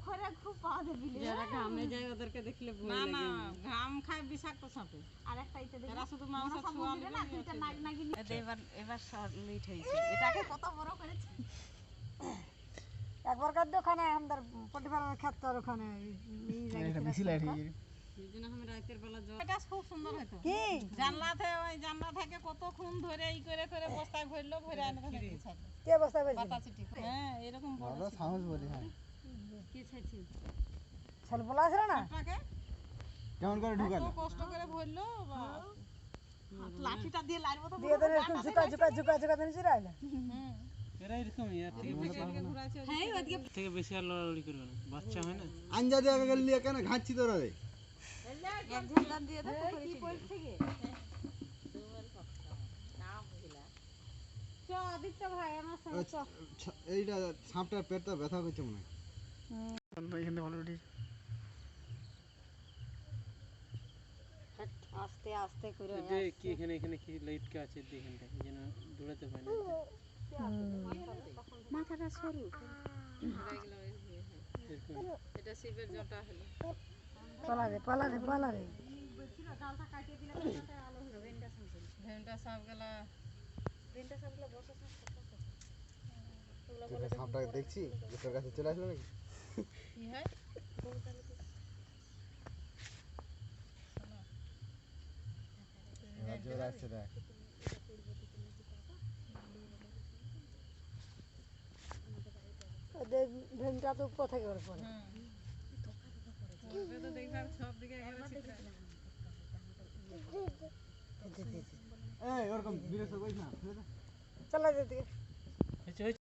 পোখরে খুব পাওয়া যায় বিলে যারা ঘামে যায় ওদেরকে দেখলে ভয় না না লাগে। ঘাম খায় বিষাক্ত সাপে। আর একটা ইতে দেখি। এরা শুধু মাংস ছোঁয়া না তিনটা নাগ নাগিনী। এবার এবার লিট হয়েছে। এটাকে কত বড় করেছে? একবার কাদ্য ওখানে আমাদের পটিপাড়ার ক্ষেত্র ওখানে। এই জায়গায় বেশি লাইট হয়ে এটা খুব সুন্দর হতো। কি? জানলা ওই জানলা থেকে কতক্ষণ ধরে ই করে করে বস্তায় ভরলো ভরে আনে ওখানে দিয়ে ছাড়লো। কে বস্তা পেয়েছিল পাতা চিটি করে। হ্যাঁ এরকম বড় সাহস বলি হ্যাঁ। কি ছাইছি ছেলে বলা আছে না কেমন করে ঢুকালো? কষ্ট করে ভরলো লাঠিটা দিয়ে লাইর মতো দিয়ে দেন এরকম ঝুকা ঝুকা ঝুকা ঝুকা দেন চুরা আইলা। এরা এরকমই আর থেকে এদিকে এদিকে ঘুরাইছে ওদিকে। হ্যাঁ ওদিকে থেকে বেশি আর লড়ালড়ি করবে না। বাচ্চা হয় না? আঞ্জা দিয়ে আগে গেলি কেন? ঘাঁচছি তোরা রে এক ঝান্ডান দিয়ে দে কি পড়ছে গে চ আদিত্য ভাই চ। এইটা সাপটার পেটটা ব্যথা করছে মনে হয়। আস্তে আস্তে করে কি এখানে এখানে কি লাইট কে আছে এখানটা এই জন্য দৌড়াতে পারে না মাথাটা সরু এরকম এটা শিবের জটা হলো পালা রে পালা রে পালা রে ভেন্টা সাপ গেলা সাপটাকে দেখছি তোর কাছে চলে আসলো নাকি কি হয় এবার জোর আসছে দেখ ওদের ভেমটা তো উপর থেকে ওর পরে ওটা তো দেখবার সব দিকে একেবারে ছিটকে এই, ওরকম বিরক্ত করিস না চলা। যেদিকে